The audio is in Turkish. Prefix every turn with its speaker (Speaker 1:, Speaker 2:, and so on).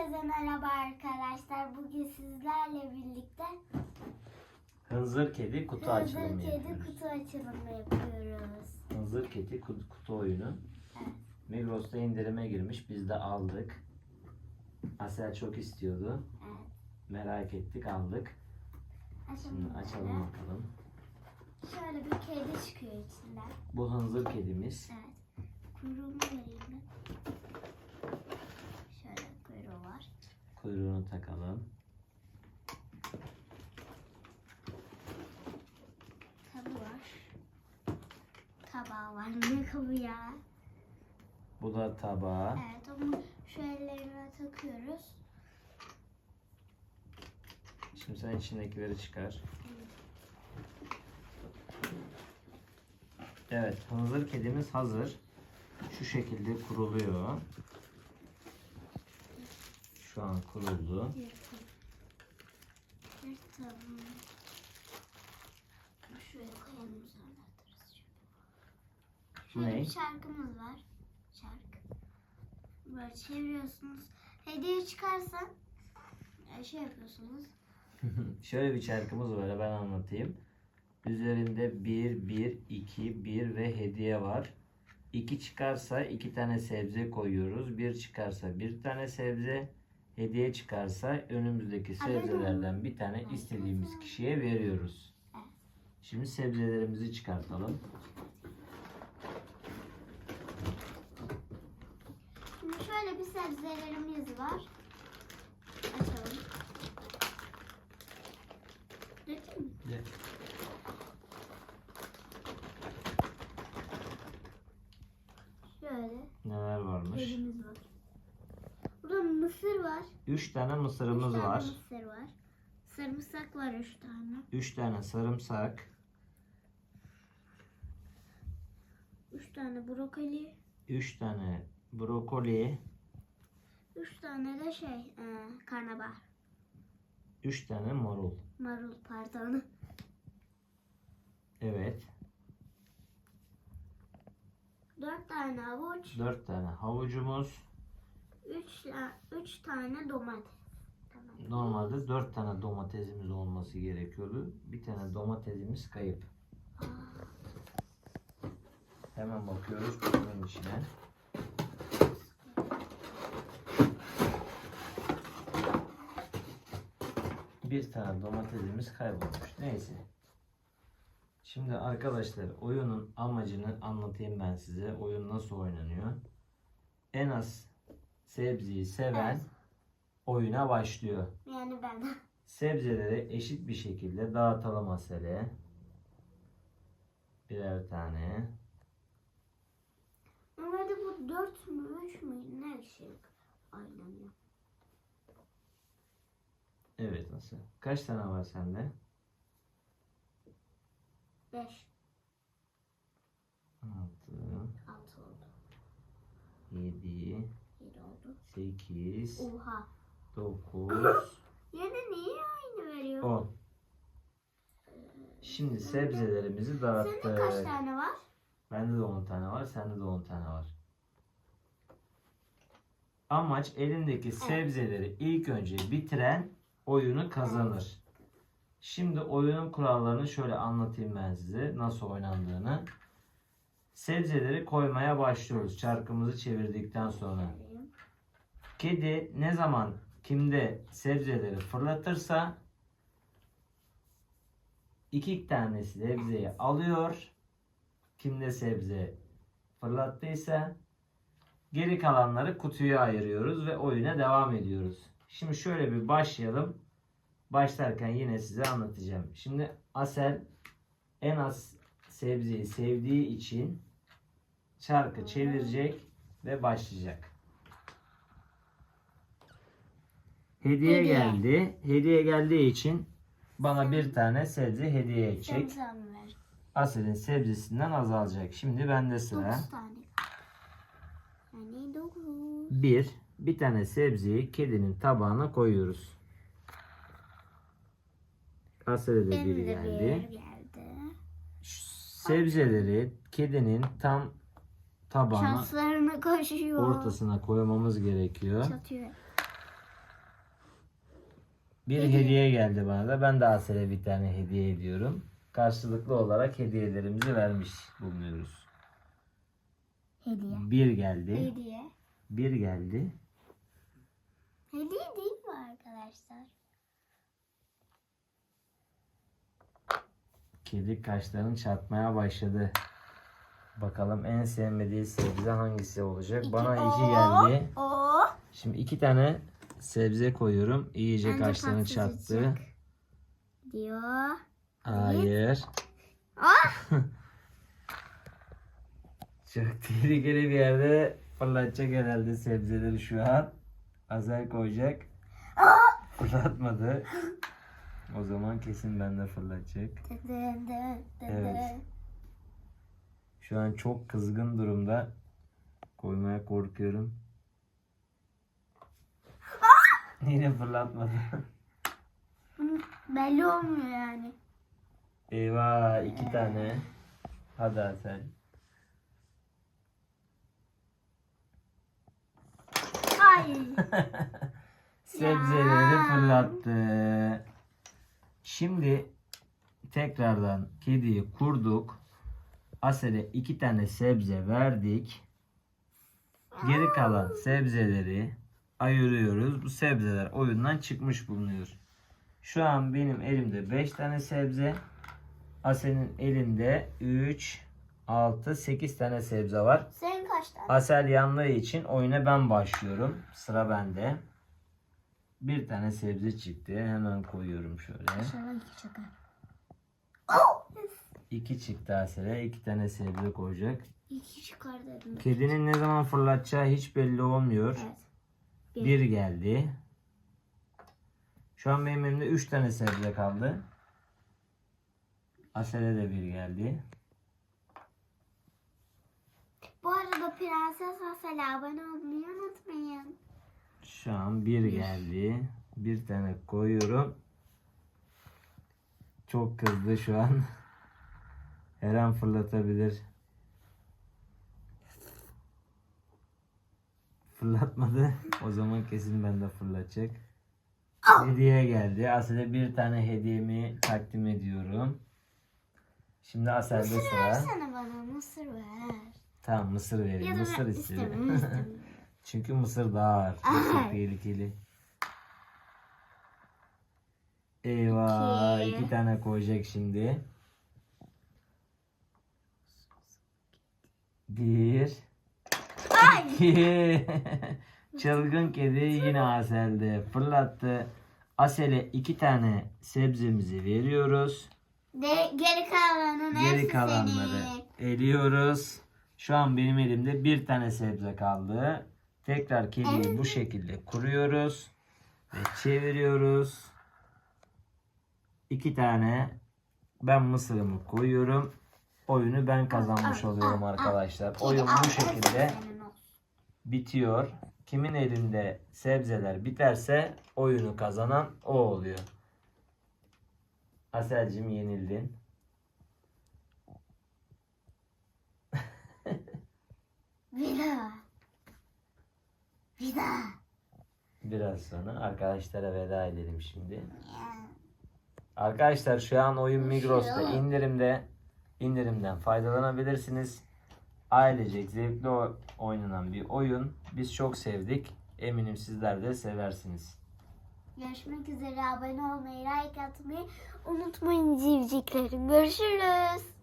Speaker 1: Herkese merhaba arkadaşlar. Bugün sizlerle birlikte
Speaker 2: Hınzır kedi kutu
Speaker 1: Hızır
Speaker 2: açılımı
Speaker 1: Kedi
Speaker 2: yapıyoruz.
Speaker 1: kutu açılımı yapıyoruz.
Speaker 2: Hınzır kedi kutu, kutu oyunu.
Speaker 1: Evet.
Speaker 2: Migros'ta indirime girmiş. Biz de aldık. Asel çok istiyordu.
Speaker 1: Evet.
Speaker 2: Merak ettik aldık.
Speaker 1: Açalım.
Speaker 2: Şimdi açalım
Speaker 1: böyle.
Speaker 2: bakalım.
Speaker 1: Şöyle bir kedi çıkıyor içinden.
Speaker 2: Bu hınzır kedimiz.
Speaker 1: Evet. Kuyruğunu vereyim mi? Şöyle kuyruğu var.
Speaker 2: Kuyruğunu takalım.
Speaker 1: Kabı var. Tabağı var. Ne kabı ya?
Speaker 2: Bu da tabağı.
Speaker 1: Evet onu şu ellerine takıyoruz.
Speaker 2: Şimdi sen içindekileri çıkar. Evet, hınzır kedimiz hazır. Şu şekilde kuruluyor. Şu an kuruldu. Ne?
Speaker 1: bir şarkımız var. Şarkı. Böyle çeviriyorsunuz. Hediye çıkarsa e, şey yapıyorsunuz.
Speaker 2: Şöyle bir çarkımız var ben anlatayım. Üzerinde 1, 1, 2, 1 ve hediye var. 2 çıkarsa 2 tane sebze koyuyoruz. 1 çıkarsa 1 tane sebze. Hediye çıkarsa önümüzdeki sebzelerden bir tane istediğimiz kişiye veriyoruz. Şimdi sebzelerimizi çıkartalım.
Speaker 1: Şimdi şöyle bir sebzelerimiz var. Açalım. Dökeyim mi? Şöyle.
Speaker 2: Neler varmış?
Speaker 1: Burada mısır var.
Speaker 2: 3 tane
Speaker 1: Üç
Speaker 2: mısırımız
Speaker 1: tane
Speaker 2: var.
Speaker 1: mısır var. Sarımsak var üç tane.
Speaker 2: 3 tane sarımsak.
Speaker 1: Üç tane brokoli.
Speaker 2: 3 tane brokoli.
Speaker 1: Üç tane de şey e, karnabahar.
Speaker 2: 3 tane marul.
Speaker 1: Marul pardon.
Speaker 2: Evet.
Speaker 1: Dört tane havuç.
Speaker 2: 4 tane havucumuz.
Speaker 1: Üç, la- üç tane domates. Tamam.
Speaker 2: Normalde 4 tane domatesimiz olması gerekiyordu. Bir tane domatesimiz kayıp. Hemen bakıyoruz kutunun içine. Bir tane domatesimiz kaybolmuş. Neyse. Şimdi arkadaşlar oyunun amacını anlatayım ben size. Oyun nasıl oynanıyor. En az sebzeyi seven
Speaker 1: Evet.
Speaker 2: oyuna başlıyor.
Speaker 1: Yani ben.
Speaker 2: Sebzeleri eşit bir şekilde dağıtalım asele. Birer tane.
Speaker 1: Normalde bu dört mü üç mü ne şey oynanıyor.
Speaker 2: Evet nasıl? Kaç tane var sende?
Speaker 1: Beş.
Speaker 2: 6,
Speaker 1: Altı oldu.
Speaker 2: 7,
Speaker 1: Yedi oldu.
Speaker 2: 8,
Speaker 1: Oha.
Speaker 2: 9,
Speaker 1: Yine niye aynı veriyor?
Speaker 2: 10. Şimdi sebzelerimizi
Speaker 1: Senin
Speaker 2: dağıttık.
Speaker 1: kaç tane var?
Speaker 2: Bende de 10 tane var, sende de 10 tane var. Amaç elindeki sebzeleri ilk önce bitiren oyunu kazanır. Şimdi oyunun kurallarını şöyle anlatayım ben size nasıl oynandığını. Sebzeleri koymaya başlıyoruz çarkımızı çevirdikten sonra. Kedi ne zaman kimde sebzeleri fırlatırsa iki tane sebzeyi alıyor. Kimde sebze fırlattıysa geri kalanları kutuya ayırıyoruz ve oyuna devam ediyoruz. Şimdi şöyle bir başlayalım. Başlarken yine size anlatacağım. Şimdi Asel en az sebzeyi sevdiği için çarkı çevirecek ve başlayacak. Hediye,
Speaker 1: Hediye.
Speaker 2: geldi. Hediye geldiği için bana bir tane sebze hediye edecek.
Speaker 1: Sen ver.
Speaker 2: Asel'in sebzesinden azalacak. Şimdi bende sıra.
Speaker 1: Dokuz tane. Yani dokuz.
Speaker 2: Bir, bir tane sebzeyi kedinin tabağına koyuyoruz. Asel'e de
Speaker 1: bir
Speaker 2: geldi.
Speaker 1: geldi.
Speaker 2: Sebzeleri kedinin tam tabağına
Speaker 1: Şanslarına koşuyor.
Speaker 2: ortasına koymamız gerekiyor.
Speaker 1: Çatıyor.
Speaker 2: Bir
Speaker 1: Hediye.
Speaker 2: hediye geldi bana da. Ben de Asel'e bir tane hediye ediyorum. Karşılıklı olarak hediyelerimizi vermiş bulunuyoruz.
Speaker 1: Hediye.
Speaker 2: Bir geldi.
Speaker 1: Hediye.
Speaker 2: Bir geldi.
Speaker 1: Hediye değil mi arkadaşlar?
Speaker 2: Kedi kaşlarını çatmaya başladı. Bakalım en sevmediği sebze hangisi olacak? Bana iki geldi.
Speaker 1: Oo.
Speaker 2: Şimdi iki tane sebze koyuyorum. İyice
Speaker 1: Bence
Speaker 2: kaşlarını çattı.
Speaker 1: Diyor.
Speaker 2: Hayır.
Speaker 1: Ah!
Speaker 2: Çok tehlikeli bir yerde fırlatacak herhalde sebzeleri şu an. Azel koyacak. Fırlatmadı. O zaman kesin bende fırlatacak. Evet. Şu an çok kızgın durumda. Koymaya korkuyorum. Yine fırlatmadı.
Speaker 1: Belli olmuyor yani.
Speaker 2: Eyvah iki tane. Hadi Asel.
Speaker 1: Ay.
Speaker 2: Sebzeleri
Speaker 1: Ya.
Speaker 2: fırlattı. Şimdi tekrardan kediyi kurduk. Asel'e iki tane sebze verdik. Geri kalan sebzeleri ayırıyoruz. Bu sebzeler oyundan çıkmış bulunuyor. Şu an benim elimde 5 tane sebze. Asel'in elinde 3, 6, 8 tane sebze var.
Speaker 1: Senin kaç tane?
Speaker 2: Asel yandığı için oyuna ben başlıyorum. Sıra bende. Bir tane sebze çıktı. Hemen koyuyorum şöyle.
Speaker 1: İnşallah iki çıkar.
Speaker 2: İki çıktı Asel'e. iki tane sebze koyacak.
Speaker 1: İki çıkar dedim.
Speaker 2: Kedinin ne zaman fırlatacağı hiç belli olmuyor.
Speaker 1: Evet. Bir.
Speaker 2: Bir geldi. Şu an benim elimde üç tane sebze kaldı. Asel'e de bir geldi.
Speaker 1: Bu arada Prenses Asel abone olmayı unutmayın.
Speaker 2: Şu an bir geldi. Bir tane koyuyorum. Çok kızdı şu an. Her an fırlatabilir. Fırlatmadı. O zaman kesin ben de fırlatacak. Hediye geldi. Asel'e bir tane hediyemi takdim ediyorum. Şimdi Asel'de
Speaker 1: Mısır
Speaker 2: sıra.
Speaker 1: versene bana mısır ver.
Speaker 2: Tamam mısır vereyim.
Speaker 1: Ya da
Speaker 2: Mısır
Speaker 1: ben istemiyorum istemiyorum.
Speaker 2: Çünkü mısır daha ağır. Mısır tehlikeli. Eyvah.
Speaker 1: İki.
Speaker 2: iki tane koyacak şimdi. Bir. Çılgın kedi yine Asel'de. Fırlattı. Asel'e iki tane sebzemizi veriyoruz.
Speaker 1: De, geri kalanın
Speaker 2: Geri kalanları
Speaker 1: senin.
Speaker 2: eliyoruz. Şu an benim elimde bir tane sebze kaldı. Tekrar kediyi bu şekilde kuruyoruz. Ve çeviriyoruz. İki tane ben mısırımı koyuyorum. Oyunu ben kazanmış oluyorum arkadaşlar.
Speaker 1: Kedi
Speaker 2: Oyun bu şekilde. Bitiyor. Kimin elinde sebzeler biterse oyunu kazanan o oluyor. Aselcim yenildin.
Speaker 1: Bir daha.
Speaker 2: Biraz sonra arkadaşlara veda edelim şimdi. Arkadaşlar şu an oyun Migros'ta indirimde. indirimden faydalanabilirsiniz. Ailecek zevkli oynanan bir oyun. Biz çok sevdik. Eminim sizler de seversiniz.
Speaker 1: Görüşmek üzere. Abone olmayı, like atmayı unutmayın civciklerim. Görüşürüz.